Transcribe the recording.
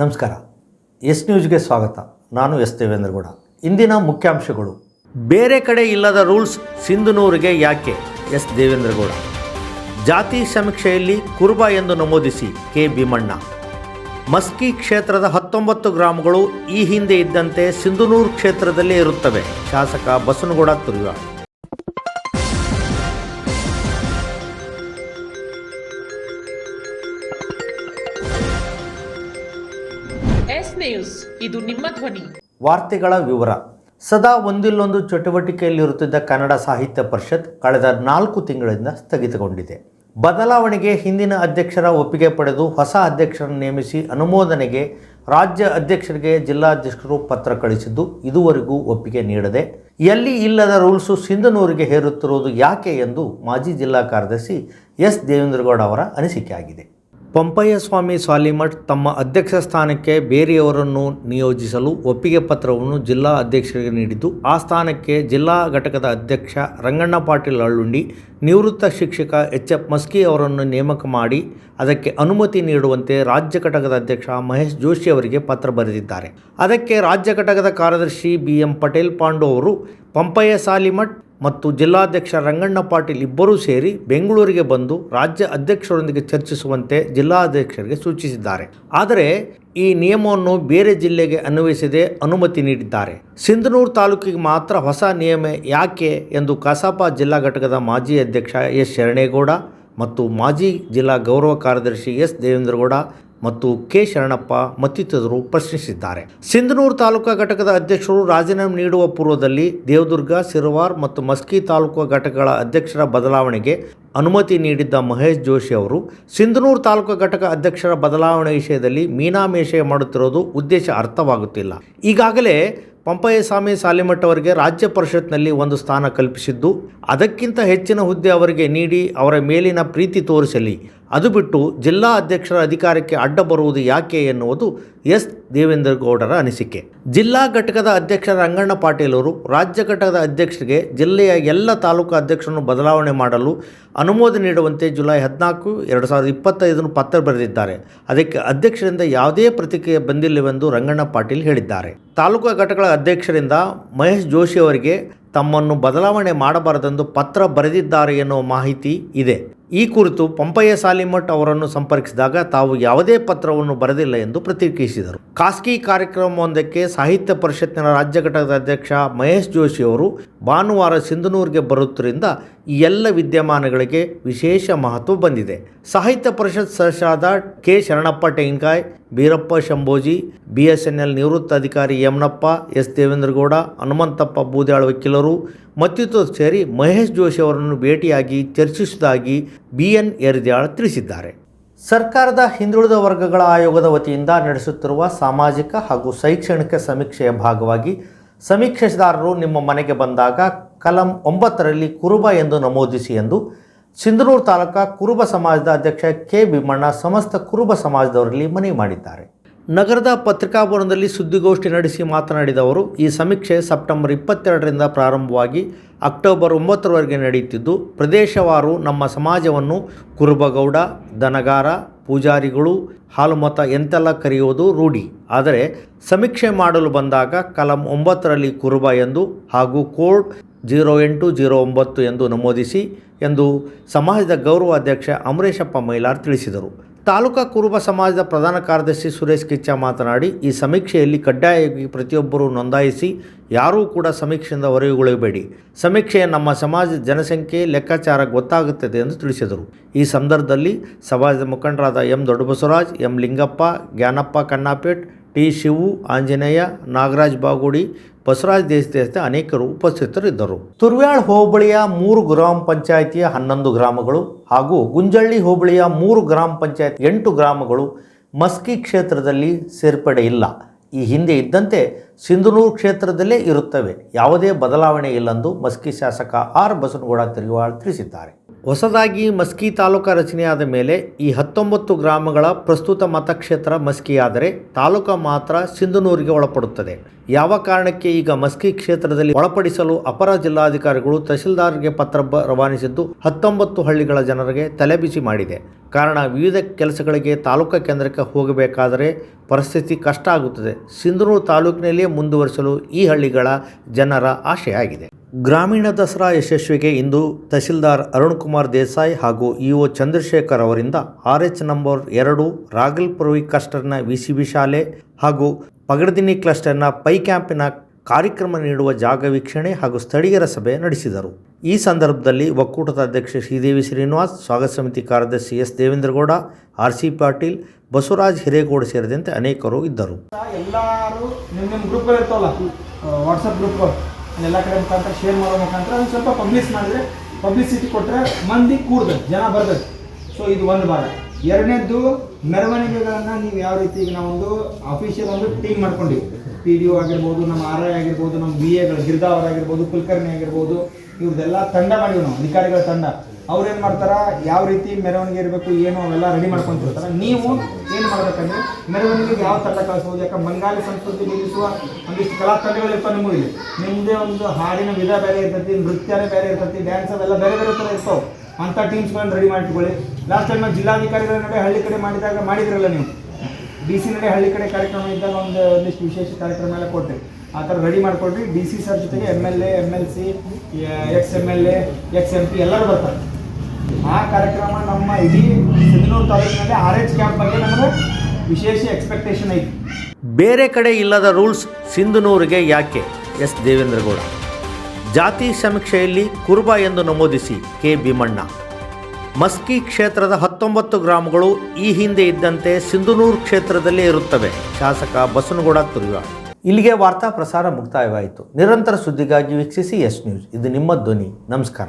ನಮಸ್ಕಾರ. ಎಸ್ ನ್ಯೂಸ್ಗೆ ಸ್ವಾಗತ. ನಾನು ಎಸ್ ದೇವೇಂದ್ರಗೌಡ ಇಂದಿನ ಮುಖ್ಯಾಂಶಗಳು. ಬೇರೆ ಕಡೆ ಇಲ್ಲದ ರೂಲ್ಸ್ ಸಿಂಧುನೂರಿಗೆ ಯಾಕೆ? ಎಸ್ ದೇವೇಂದ್ರಗೌಡ ಜಾತಿ ಸಮೀಕ್ಷೆಯಲ್ಲಿ ಕುರುಬ ಎಂದು ನಮೂದಿಸಿ ಕೆ ಭೀಮಣ್ಣ. ಮಸ್ಕಿ ಕ್ಷೇತ್ರದ ಹತ್ತೊಂಬತ್ತು ಗ್ರಾಮಗಳು ಈ ಹಿಂದೆ ಇದ್ದಂತೆ ಸಿಂಧುನೂರು ಕ್ಷೇತ್ರದಲ್ಲೇ ಇರುತ್ತವೆ. ಶಾಸಕ ಬಸನಗೌಡ ತುರಿವಾಳ್ ಎಸ್ ನ್ಯೂಸ್ ಇದು ನಿಮ್ಮ ಧ್ವನಿ. ವಾರ್ತೆಗಳ ವಿವರ. ಸದಾ ಒಂದಿಲ್ಲೊಂದು ಚಟುವಟಿಕೆಯಲ್ಲಿರುತ್ತಿದ್ದ ಕನ್ನಡ ಸಾಹಿತ್ಯ ಪರಿಷತ್ ಕಳೆದ ನಾಲ್ಕು ತಿಂಗಳಿಂದ ಸ್ಥಗಿತಗೊಂಡಿದೆ. ಬದಲಾವಣೆಗೆ ಹಿಂದಿನ ಅಧ್ಯಕ್ಷರ ಒಪ್ಪಿಗೆ ಪಡೆದು ಹೊಸ ಅಧ್ಯಕ್ಷರನ್ನು ನೇಮಿಸಿ ಅನುಮೋದನೆಗೆ ರಾಜ್ಯ ಅಧ್ಯಕ್ಷರಿಗೆ ಜಿಲ್ಲಾಧ್ಯಕ್ಷರು ಪತ್ರ ಕಳಿಸಿದ್ದು ಇದುವರೆಗೂ ಒಪ್ಪಿಗೆ ನೀಡದೆ, ಎಲ್ಲಿ ಇಲ್ಲದ ರೂಲ್ಸು ಸಿಂಧನೂರಿಗೆ ಹೇರುತ್ತಿರುವುದು ಯಾಕೆ ಎಂದು ಮಾಜಿ ಜಿಲ್ಲಾ ಕಾರ್ಯದರ್ಶಿ ಎಸ್. ದೇವೇಂದ್ರಗೌಡ ಅವರ ಅನಿಸಿಕೆ ಆಗಿದೆ ಪಂಪಯ್ಯ ಸ್ವಾಮಿ ಸಾಲಿಮಠ್ ತಮ್ಮ ಅಧ್ಯಕ್ಷ ಸ್ಥಾನಕ್ಕೆ ಬೇರೆಯವರನ್ನು ನಿಯೋಜಿಸಲು ಒಪ್ಪಿಗೆ ಪತ್ರವನ್ನು ಜಿಲ್ಲಾ ಅಧ್ಯಕ್ಷರಿಗೆ ನೀಡಿದ್ದು, ಆ ಸ್ಥಾನಕ್ಕೆ ಜಿಲ್ಲಾ ಘಟಕದ ಅಧ್ಯಕ್ಷ ರಂಗಣ್ಣ ಪಾಟೀಲ್ ಅಳ್ಳುಂಡಿ, ನಿವೃತ್ತ ಶಿಕ್ಷಕ ಎಚ್ ಎಫ್ ಮಸ್ಕಿ ಅವರನ್ನು ನೇಮಕ ಮಾಡಿ ಅದಕ್ಕೆ ಅನುಮತಿ ನೀಡುವಂತೆ ರಾಜ್ಯ ಘಟಕದ ಅಧ್ಯಕ್ಷ ಮಹೇಶ್ ಜೋಶಿ ಅವರಿಗೆ ಪತ್ರ ಬರೆದಿದ್ದಾರೆ. ಅದಕ್ಕೆ ರಾಜ್ಯ ಘಟಕದ ಕಾರ್ಯದರ್ಶಿ ಬಿ ಎಂ ಪಟೇಲ್ ಪಾಂಡು ಅವರು, ಪಂಪಯ್ಯ ಸಾಲಿಮಠ್ ಮತ್ತು ಜಿಲ್ಲಾಧ್ಯಕ್ಷ ರಂಗಣ್ಣ ಪಾಟೀಲ್ ಇಬ್ಬರೂ ಸೇರಿ ಬೆಂಗಳೂರಿಗೆ ಬಂದು ರಾಜ್ಯ ಅಧ್ಯಕ್ಷರೊಂದಿಗೆ ಚರ್ಚಿಸುವಂತೆ ಜಿಲ್ಲಾಧ್ಯಕ್ಷರಿಗೆ ಸೂಚಿಸಿದ್ದಾರೆ. ಆದರೆ ಈ ನಿಯಮವನ್ನು ಬೇರೆ ಜಿಲ್ಲೆಗೆ ಅನ್ವಯಿಸದೆ ಅನುಮತಿ ನೀಡಿದ್ದಾರೆ. ಸಿಂಧನೂರು ತಾಲೂಕಿಗೆ ಮಾತ್ರ ಹೊಸ ನಿಯಮ ಯಾಕೆ ಎಂದು ಕಸಾಪ ಜಿಲ್ಲಾ ಘಟಕದ ಮಾಜಿ ಅಧ್ಯಕ್ಷ ಎಸ್ ಶರಣೇಗೌಡ ಮತ್ತು ಮಾಜಿ ಜಿಲ್ಲಾ ಗೌರವ ಕಾರ್ಯದರ್ಶಿ ಎಸ್ ದೇವೇಂದ್ರಗೌಡ ಮತ್ತು ಕೆ ಶರಣಪ್ಪ ಮತ್ತಿತರರು ಪ್ರಶ್ನಿಸಿದ್ದಾರೆ. ಸಿಂಧನೂರು ತಾಲೂಕಾ ಘಟಕದ ಅಧ್ಯಕ್ಷರು ರಾಜೀನಾಮೆ ನೀಡುವ ಪೂರ್ವದಲ್ಲಿ ದೇವದುರ್ಗ ಸಿರವಾರ್ ಮತ್ತು ಮಸ್ಕಿ ತಾಲೂಕು ಘಟಕಗಳ ಅಧ್ಯಕ್ಷರ ಬದಲಾವಣೆಗೆ ಅನುಮತಿ ನೀಡಿದ್ದ ಮಹೇಶ್ ಜೋಶಿ ಅವರು, ಸಿಂಧನೂರು ತಾಲೂಕು ಘಟಕ ಅಧ್ಯಕ್ಷರ ಬದಲಾವಣೆ ವಿಷಯದಲ್ಲಿ ಮೀನಾಮೇಷ ಮಾಡುತ್ತಿರೋದು ಉದ್ದೇಶ ಅರ್ಥವಾಗುತ್ತಿಲ್ಲ. ಈಗಾಗಲೇ ಪಂಪಯ್ಯಸ್ವಾಮಿ ಸಾಲಿಮಠ್ ಅವರಿಗೆ ರಾಜ್ಯ ಪರಿಷತ್ನಲ್ಲಿ ಒಂದು ಸ್ಥಾನ ಕಲ್ಪಿಸಿದ್ದು, ಅದಕ್ಕಿಂತ ಹೆಚ್ಚಿನ ಹುದ್ದೆ ಅವರಿಗೆ ನೀಡಿ ಅವರ ಮೇಲಿನ ಪ್ರೀತಿ ತೋರಿಸಲಿ ಅದು ಬಿಟ್ಟು ಜಿಲ್ಲಾ ಅಧ್ಯಕ್ಷರ ಅಧಿಕಾರಕ್ಕೆ ಅಡ್ಡ ಬರುವುದು ಯಾಕೆ ಎನ್ನುವುದು ಎಸ್. ದೇವೇಂದ್ರ ಗೌಡರ ಅನಿಸಿಕೆ. ಜಿಲ್ಲಾ ಘಟಕದ ಅಧ್ಯಕ್ಷ ರಂಗಣ್ಣ ಪಾಟೀಲ್ ಅವರು ರಾಜ್ಯ ಘಟಕದ ಅಧ್ಯಕ್ಷರಿಗೆ ಜಿಲ್ಲೆಯ ಎಲ್ಲ ತಾಲೂಕು ಅಧ್ಯಕ್ಷರನ್ನು ಬದಲಾವಣೆ ಮಾಡಲು ಅನುಮೋದನೆ ನೀಡುವಂತೆ ಜುಲೈ ಹದಿನಾಲ್ಕು, ಎರಡು ಸಾವಿರದ ಇಪ್ಪತ್ತೈದನ್ನು ಪತ್ರ ಬರೆದಿದ್ದಾರೆ. ಅದಕ್ಕೆ ಅಧ್ಯಕ್ಷರಿಂದ ಯಾವುದೇ ಪ್ರತಿಕ್ರಿಯೆ ಬಂದಿಲ್ಲವೆಂದು ರಂಗಣ್ಣ ಪಾಟೀಲ್ ಹೇಳಿದ್ದಾರೆ. ತಾಲೂಕು ಘಟಕಗಳ ಅಧ್ಯಕ್ಷರಿಂದ ಮಹೇಶ್ ಜೋಶಿ ಅವರಿಗೆ ತಮ್ಮನ್ನು ಬದಲಾವಣೆ ಮಾಡಬಾರದೆಂದು ಪತ್ರ ಬರೆದಿದ್ದಾರೆ ಎನ್ನುವ ಮಾಹಿತಿ ಇದೆ. ಈ ಕುರಿತು ಪಂಪಯ್ಯ ಸಾಲಿಮಠ್ ಅವರನ್ನು ಸಂಪರ್ಕಿಸಿದಾಗ ತಾವು ಯಾವುದೇ ಪತ್ರವನ್ನು ಬರೆದಿಲ್ಲ ಎಂದು ಪ್ರತಿಕ್ರಿಯಿಸಿದರು. ಖಾಸಗಿ ಕಾರ್ಯಕ್ರಮವೊಂದಕ್ಕೆ ಸಾಹಿತ್ಯ ಪರಿಷತ್ತಿನ ರಾಜ್ಯ ಘಟಕದ ಅಧ್ಯಕ್ಷ ಮಹೇಶ್ ಜೋಶಿ ಅವರು ಭಾನುವಾರ ಸಿಂಧನೂರಿಗೆ ಬರುವುದರಿಂದ ಈ ಎಲ್ಲ ವಿದ್ಯಮಾನಗಳಿಗೆ ವಿಶೇಷ ಮಹತ್ವ ಬಂದಿದೆ. ಸಾಹಿತ್ಯ ಪರಿಷತ್ ಸದಸ್ಯರಾದ K Sharanappa Tengai Beerappa Shambhoji, BSNL S N L ನಿವೃತ್ತ ಅಧಿಕಾರಿ ಯಮನಪ್ಪ, ಎಸ್. ದೇವೇಂದ್ರಗೌಡ, ಹನುಮಂತಪ್ಪ ಬೂದ್ಯಾಳ್ ವಕೀಲರು ಮತ್ತಿತರರು ಸೇರಿ ಮಹೇಶ್ ಜೋಶಿ ಅವರನ್ನು ಭೇಟಿಯಾಗಿ ಚರ್ಚಿಸುವುದಾಗಿ ಬಿ ಎನ್ ಎರ್ದ್ಯಾಳ್ ತಿಳಿಸಿದ್ದಾರೆ. ಸರ್ಕಾರದ ಹಿಂದುಳಿದ ವರ್ಗಗಳ ಆಯೋಗದ ವತಿಯಿಂದ ನಡೆಸುತ್ತಿರುವ ಸಾಮಾಜಿಕ ಹಾಗೂ ಶೈಕ್ಷಣಿಕ ಸಮೀಕ್ಷೆಯ ಭಾಗವಾಗಿ ಸಮೀಕ್ಷೆದಾರರು ನಿಮ್ಮ ಮನೆಗೆ ಬಂದಾಗ ಕಲಂ ಒಂಬತ್ತರಲ್ಲಿ ಕುರುಬ ಎಂದು ನಮೂದಿಸಿ ಎಂದು ಸಿಂಧನೂರು ತಾಲೂಕಾ ಕುರುಬ ಸಮಾಜದ ಅಧ್ಯಕ್ಷ ಕೆ ಭೀಮಣ್ಣ ಸಮಸ್ತ ಕುರುಬ ಸಮಾಜದವರಲ್ಲಿ ಮನವಿ ಮಾಡಿದ್ದಾರೆ. ನಗರದ ಪತ್ರಿಕಾಭವನದಲ್ಲಿ ಸುದ್ದಿಗೋಷ್ಠಿ ನಡೆಸಿ ಮಾತನಾಡಿದ ಅವರು, ಈ ಸಮೀಕ್ಷೆ ಸೆಪ್ಟೆಂಬರ್ ಇಪ್ಪತ್ತೆರಡರಿಂದ ಪ್ರಾರಂಭವಾಗಿ ಅಕ್ಟೋಬರ್ ಒಂಬತ್ತರವರೆಗೆ ನಡೆಯುತ್ತಿದ್ದು, ಪ್ರದೇಶವಾರು ನಮ್ಮ ಸಮಾಜವನ್ನು ಕುರುಬಗೌಡ, ದನಗಾರ, ಪೂಜಾರಿಗಳು, ಹಾಲುಮತ ಎಂತೆಲ್ಲ ಕರೆಯುವುದು ರೂಢಿ. ಆದರೆ ಸಮೀಕ್ಷೆ ಮಾಡಲು ಬಂದಾಗ ಕಲಂ ಒಂಬತ್ತರಲ್ಲಿ ಕುರುಬ ಎಂದು ಹಾಗೂ ಕೋಡ್ ಜೀರೋ ಎಂಟು ಜೀರೋ ಒಂಬತ್ತು ಎಂದು ನಮೂದಿಸಿ ಎಂದು ಸಮಾಜದ ಗೌರವ ಅಧ್ಯಕ್ಷ ಅಮರೇಶಪ್ಪ ಮೈಲಾರ್ ತಿಳಿಸಿದರು. ತಾಲೂಕಾ ಕುರುಬ ಸಮಾಜದ ಪ್ರಧಾನ ಕಾರ್ಯದರ್ಶಿ ಸುರೇಶ್ ಕಿಚ್ಚ ಮಾತನಾಡಿ, ಈ ಸಮೀಕ್ಷೆಯಲ್ಲಿ ಕಡ್ಡಾಯವಾಗಿ ಪ್ರತಿಯೊಬ್ಬರೂ ನೋಂದಾಯಿಸಿ, ಯಾರೂ ಕೂಡ ಸಮೀಕ್ಷೆಯಿಂದ ಹೊರಗುಳಿಯಬೇಡಿ. ಸಮೀಕ್ಷೆಯ ನಮ್ಮ ಸಮಾಜದ ಜನಸಂಖ್ಯೆ, ಲೆಕ್ಕಾಚಾರ ಗೊತ್ತಾಗುತ್ತದೆ ಎಂದು ತಿಳಿಸಿದರು. ಈ ಸಂದರ್ಭದಲ್ಲಿ ಸಮಾಜದ ಮುಖಂಡರಾದ M Doddabasavaraj, M Lingappa, Gnanappa Kannapet T Shivu, Anjaneya, Nagaraj Bagudi, Basavaraj ದೇಶದೇಶ ಅನೇಕರು ಉಪಸ್ಥಿತರಿದ್ದರು. ತುರ್ವ್ಯಾಳ್ ಹೋಬಳಿಯ ಮೂರು ಗ್ರಾಮ ಪಂಚಾಯಿತಿಯ ಹನ್ನೊಂದು ಗ್ರಾಮಗಳು ಹಾಗೂ ಗುಂಜಳ್ಳಿ ಹೋಬಳಿಯ ಮೂರು ಗ್ರಾಮ ಪಂಚಾಯತ್ ಎಂಟು ಗ್ರಾಮಗಳು ಮಸ್ಕಿ ಕ್ಷೇತ್ರದಲ್ಲಿ ಸೇರ್ಪಡೆ ಇಲ್ಲ. ಈ ಹಿಂದೆ ಇದ್ದಂತೆ ಸಿಂಧನೂರು ಕ್ಷೇತ್ರದಲ್ಲೇ ಇರುತ್ತವೆ. ಯಾವುದೇ ಬದಲಾವಣೆ ಇಲ್ಲೆಂದು ಮಸ್ಕಿ ಶಾಸಕ ಆರ್. ಬಸನಗೌಡ ತಿರುವಾಳ್ ತಿಳಿಸಿದ್ದಾರೆ. ಹೊಸದಾಗಿ ಮಸ್ಕಿ ತಾಲೂಕಾ ರಚನೆಯಾದ ಮೇಲೆ ಈ ಹತ್ತೊಂಬತ್ತು ಗ್ರಾಮಗಳ ಪ್ರಸ್ತುತ ಮತಕ್ಷೇತ್ರ ಮಸ್ಕಿಯಾದರೆ ತಾಲೂಕಾ ಮಾತ್ರ ಸಿಂಧನೂರಿಗೆ ಒಳಪಡುತ್ತದೆ. ಯಾವ ಕಾರಣಕ್ಕೆ ಈಗ ಮಸ್ಕಿ ಕ್ಷೇತ್ರದಲ್ಲಿ ಒಳಪಡಿಸಲು ಅಪರ ಜಿಲ್ಲಾಧಿಕಾರಿಗಳು ತಹಶೀಲ್ದಾರ್ಗೆ ಪತ್ರ ರವಾನಿಸಿದ್ದು ಹತ್ತೊಂಬತ್ತು ಹಳ್ಳಿಗಳ ಜನರಿಗೆ ತಲೆಬಿಸಿ ಮಾಡಿದೆ. ಕಾರಣ ವಿವಿಧ ಕೆಲಸಗಳಿಗೆ ತಾಲೂಕಾ ಕೇಂದ್ರಕ್ಕೆ ಹೋಗಬೇಕಾದರೆ ಪರಿಸ್ಥಿತಿ ಕಷ್ಟ ಆಗುತ್ತದೆ. ಸಿಂಧನೂರು ತಾಲೂಕಿನಲ್ಲಿಯೇ ಮುಂದುವರಿಸಲು ಈ ಹಳ್ಳಿಗಳ ಜನರ ಆಶೆಯಾಗಿದೆ. ಗ್ರಾಮೀಣ ದಸರಾ ಯಶಸ್ವಿಗೆ ಇಂದು ತಹಸೀಲ್ದಾರ್ ಅರುಣ್ ಕುಮಾರ್ ದೇಸಾಯಿ ಹಾಗೂ ಇಒ ಚಂದ್ರಶೇಖರ್ ಅವರಿಂದ ಆರ್ ಎಚ್ ನಂಬರ್ ಎರಡು ರಾಗಲ್ಪುರಿ ಕ್ಲಸ್ಟರ್ನ ವಿಸಿಬಿ ಶಾಲೆ ಹಾಗೂ ಪಗಡದಿನಿ ಕ್ಲಸ್ಟರ್ನ ಪೈ ಕ್ಯಾಂಪಿನ ಕಾರ್ಯಕ್ರಮ ನೀಡುವ ಜಾಗ ವೀಕ್ಷಣೆ ಹಾಗೂ ಸ್ಥಳೀಯರ ಸಭೆ ನಡೆಸಿದರು. ಈ ಸಂದರ್ಭದಲ್ಲಿ ಒಕ್ಕೂಟದ ಅಧ್ಯಕ್ಷ ಶ್ರೀದೇವಿ ಶ್ರೀನಿವಾಸ್, ಸ್ವಾಗತ ಸಮಿತಿ ಕಾರ್ಯದರ್ಶಿ S. Devendragowda R C Patil, Basavaraj Hiregowda ಸೇರಿದಂತೆ ಅನೇಕರು ಇದ್ದರು. ಎಲ್ಲರೂ ನಿಮ್ಮ ನಿಮ್ಮ ಗ್ರೂಪ್ ಇರ್ತಾವಲ್ಲ ಗ್ರೂಪ್ಗಳು ಎಲ್ಲ ಕಡೆ ಮುಖಾಂತರ ಶೇರ್ ಮಾಡೋ ಮುಖಾಂತರ ಒಂದು ಸ್ವಲ್ಪ ಪಬ್ಲಿಷ್ ಮಾಡಿದ್ರೆ ಪಬ್ಲಿಸಿಟಿ ಕೊಟ್ಟರೆ ಮಂದಿ ಕೂಡ್ದು ಜನ ಬರ್ಬೇಕು ಸೊ ಇದು ಒಂದು ಭಾಗ. ಎರಡನೇದ್ದು ಮೆರವಣಿಗೆಗಳನ್ನು ನೀವು ಯಾವ ರೀತಿ ಈಗ ನಾವೊಂದು ಅಫಿಷಿಯಲ್ ಒಂದು ಟೀಮ್ ಮಾಡ್ಕೊಂಡಿವಿ. ಪಿ ಡಿ ಒ ಆಗಿರ್ಬೋದು, ನಮ್ಮ ಆರ್ ಐ ಆಗಿರ್ಬೋದು, ನಮ್ಮ ಬಿ ಎಗಳು ಗಿರ್ದಾವರ್ ಆಗಿರ್ಬೋದು, ಕುಲಕರ್ಣಿ ಆಗಿರ್ಬೋದು ಇವ್ರದ್ದೆಲ್ಲ ತಂಡ ಮಾಡಿವಿ ನಾವು, ಅಧಿಕಾರಿಗಳ ತಂಡ. ಅವ್ರೇನು ಮಾಡ್ತಾರ? ಯಾವ ರೀತಿ ಮೆರವಣಿಗೆ ಇರಬೇಕು, ಏನು ಅವೆಲ್ಲ ರೆಡಿ ಮಾಡ್ಕೊಂತಿರ್ತಾರೆ? ನೀವು ಏನು ಮಾಡಬೇಕಂದ್ರೆ ಮೆರವಣಿಗೆಗೆ ಯಾವ ತಂಡ ಕಳಿಸ್ಬೋದು, ಯಾಕಂದ್ರೆ ಬಂಗಾಳಿ ಸಂಸ್ಕೃತಿ ನಿಲ್ಲಿಸುವ ಒಂದಿಷ್ಟು ಕಲಾ ತಂಡಗಳು ಇರ್ತಾವೆ ನಿಮಗೆ ಇಲ್ಲಿ. ನಿಮ್ಮದೇ ಒಂದು ಹಾಡಿನ ವಿಧ ಬೇರೆ ಇರ್ತೈತಿ, ನೃತ್ಯನೇ ಬೇರೆ ಇರ್ತೈತಿ ಡ್ಯಾನ್ಸ್ ಅವೆಲ್ಲ ಬೇರೆ ಬೇರೆ ಥರ ಇರ್ತಾವೆ. ಅಂಥ ಟೀಮ್ಸ್ಗಳನ್ನು ರೆಡಿ ಮಾಡಿಟ್ಕೊಳ್ಳಿ. ಲಾಸ್ಟ್ ಟೈಮ್ ಜಿಲ್ಲಾಧಿಕಾರಿಗಳ ನಡೆ ಹಳ್ಳಿ ಕಡೆ ಮಾಡಿದಾಗ ಮಾಡಿದ್ರಲ್ಲ ನೀವು? ಡಿ ಸಿ ನಡೆ ಹಳ್ಳಿ ಕಡೆ ಕಾರ್ಯಕ್ರಮ ಇದ್ದಾಗ ಒಂದು ಒಂದಿಷ್ಟು ವಿಶೇಷ ಕಾರ್ಯಕ್ರಮ ಎಲ್ಲ ಕೊಟ್ಟೆ ಆ ಥರ ರೆಡಿ ಮಾಡಿಕೊಡ್ರಿ ಡಿ ಸಿ ಸರ್ ಜೊತೆಗೆ M L A M L C ex M L A ex M P ಎಲ್ಲರೂ ಬರ್ತಾರೆ. ಆ ಕಾರ್ಯಕ್ರಮ ನಮ್ಮ ಇಡೀ ಸಿಂಧನೂರು ತಾಲೂಕಿನಲ್ಲಿ ಆರ್ ಎಚ್ ಕ್ಯಾಂಪ್ ಬಗ್ಗೆ ನಮಗೆ ವಿಶೇಷ ಎಕ್ಸ್ಪೆಕ್ಟೇಷನ್ ಐತಿ. ಬೇರೆ ಕಡೆ ಇಲ್ಲದ ರೂಲ್ಸ್ ಸಿಂಧನೂರಿಗೆ ಯಾಕೆ? ಎಸ್ ದೇವೇಂದ್ರಗೌಡ. ಜಾತಿ ಸಮೀಕ್ಷೆಯಲ್ಲಿ ಕುರುಬ ಎಂದು ನಮೂದಿಸಿ ಕೆ ಭೀಮಣ್ಣ. ಮಸ್ಕಿ ಕ್ಷೇತ್ರದ ಹತ್ತೊಂಬತ್ತು ಗ್ರಾಮಗಳು ಈ ಹಿಂದೆ ಇದ್ದಂತೆ ಸಿಂಧನೂರು ಕ್ಷೇತ್ರದಲ್ಲಿ ಇರುತ್ತವೆ. ಶಾಸಕ ಬಸನಗೌಡ ತುರ್ಯ. ಇಲ್ಲಿಗೆ ವಾರ್ತಾ ಪ್ರಸಾರ ಮುಕ್ತಾಯವಾಯಿತು. ನಿರಂತರ ಸುದ್ದಿಗಾಗಿ ವೀಕ್ಷಿಸಿ ಎಸ್ ನ್ಯೂಸ್. ಇದು ನಿಮ್ಮ ಧ್ವನಿ. ನಮಸ್ಕಾರ.